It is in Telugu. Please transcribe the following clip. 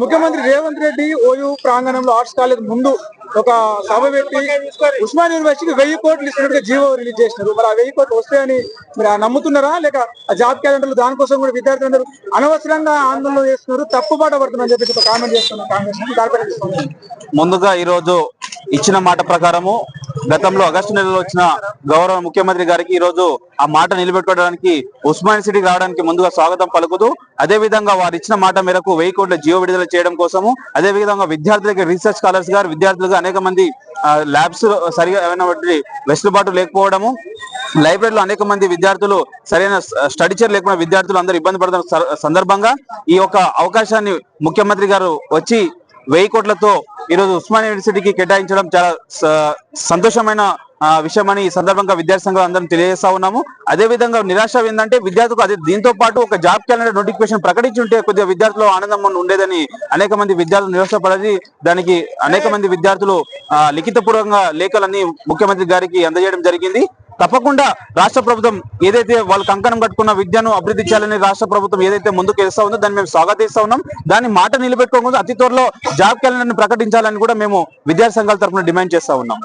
ముఖ్యమంత్రి రేవంత్ రెడ్డి ఓయూ ప్రాంగణంలో ఆర్ట్స్ కాలేజ్ ముందు ఒక సభ పెట్టి ఉస్మాన్ యూనివర్సిటీకి వెయ్యి కోట్లు ఇస్తున్నట్టుగా జీవో రిలీజ్ చేసినారు. మరి ఆ వెయ్యి కోట్లు వస్తాయని మీరు నమ్ముతున్నారా? లేక ఆ జాబ్ క్యాలెండర్లు దానికోసం కూడా విద్యార్థులందరూ అనవసరంగా ఆందోళన చేస్తున్నారు తప్పుబాట పడుతుందని చెప్పేసి ఒక కామెంట్ చేస్తున్నారు కాంగ్రెస్ ముందుగా ఈ రోజు ఇచ్చిన మాట ప్రకారము గతంలో ఆగస్టు నెలలో వచ్చిన గౌరవ ముఖ్యమంత్రి గారికి ఈ రోజు ఆ మాట నిలబెట్టుకోవడానికి ఉస్మాన్ సిటీ రావడానికి ముందుగా స్వాగతం పలుకుతూ అదే విధంగా వారు ఇచ్చిన మాట మేరకు వెయ్యి కోట్ల జియో విడుదల చేయడం కోసము అదే విధంగా విద్యార్థులకి రీసెర్చ్ స్కాలర్స్ గారు విద్యార్థులుగా అనేక మంది ల్యాబ్స్ సరిగా ఏమైనా వెసులుబాటు లేకపోవడము లైబ్రరీలో అనేక మంది విద్యార్థులు సరైన స్టడీ చైర్ లేకుండా విద్యార్థులు అందరూ ఇబ్బంది పడుతున్న స- సందర్భంగా ఈ యొక్క అవకాశాన్ని ముఖ్యమంత్రి గారు వచ్చి వెయ్యి కోట్లతో ఈ రోజు ఉస్మాన్ యూనివర్సిటీకి కేటాయించడం చాలా స- సంతోషమైన విషయమని ఈ సందర్భంగా విద్యార్థి సంఘం అందరం తెలియజేస్తా ఉన్నాము. అదే విధంగా నిరాశ ఏంటంటే విద్యార్థులకు అదే దీంతో పాటు ఒక జాబ్ క్యాలెండర్ నోటిఫికేషన్ ప్రకటించి ఉంటే కొద్దిగా విద్యార్థులు ఆనందం ఉండేదని అనేక మంది విద్యార్థులు నిరాశపడది. దానికి అనేక మంది విద్యార్థులు ఆ, లిఖితపూర్వకంగా లేఖలన్నీ ముఖ్యమంత్రి గారికి అందజేయడం జరిగింది. తప్పకుండా రాష్ట్ర ప్రభుత్వం ఏదైతే వాళ్ళు కంకణం కట్టుకున్న విద్యను అభివృద్ధి చేయాలని రాష్ట్ర ప్రభుత్వం ఏదైతే ముందుకు వేస్తా ఉందో దాన్ని మేము స్వాగతిస్తా ఉన్నాం. దాన్ని మాట నిలబెట్టుకోకుండా అతి త్వరలో జాబ్ క్యాలెండర్ ప్రకటించాలని కూడా మేము విద్యార్థి సంఘాల తరఫున డిమాండ్ చేస్తా ఉన్నాం.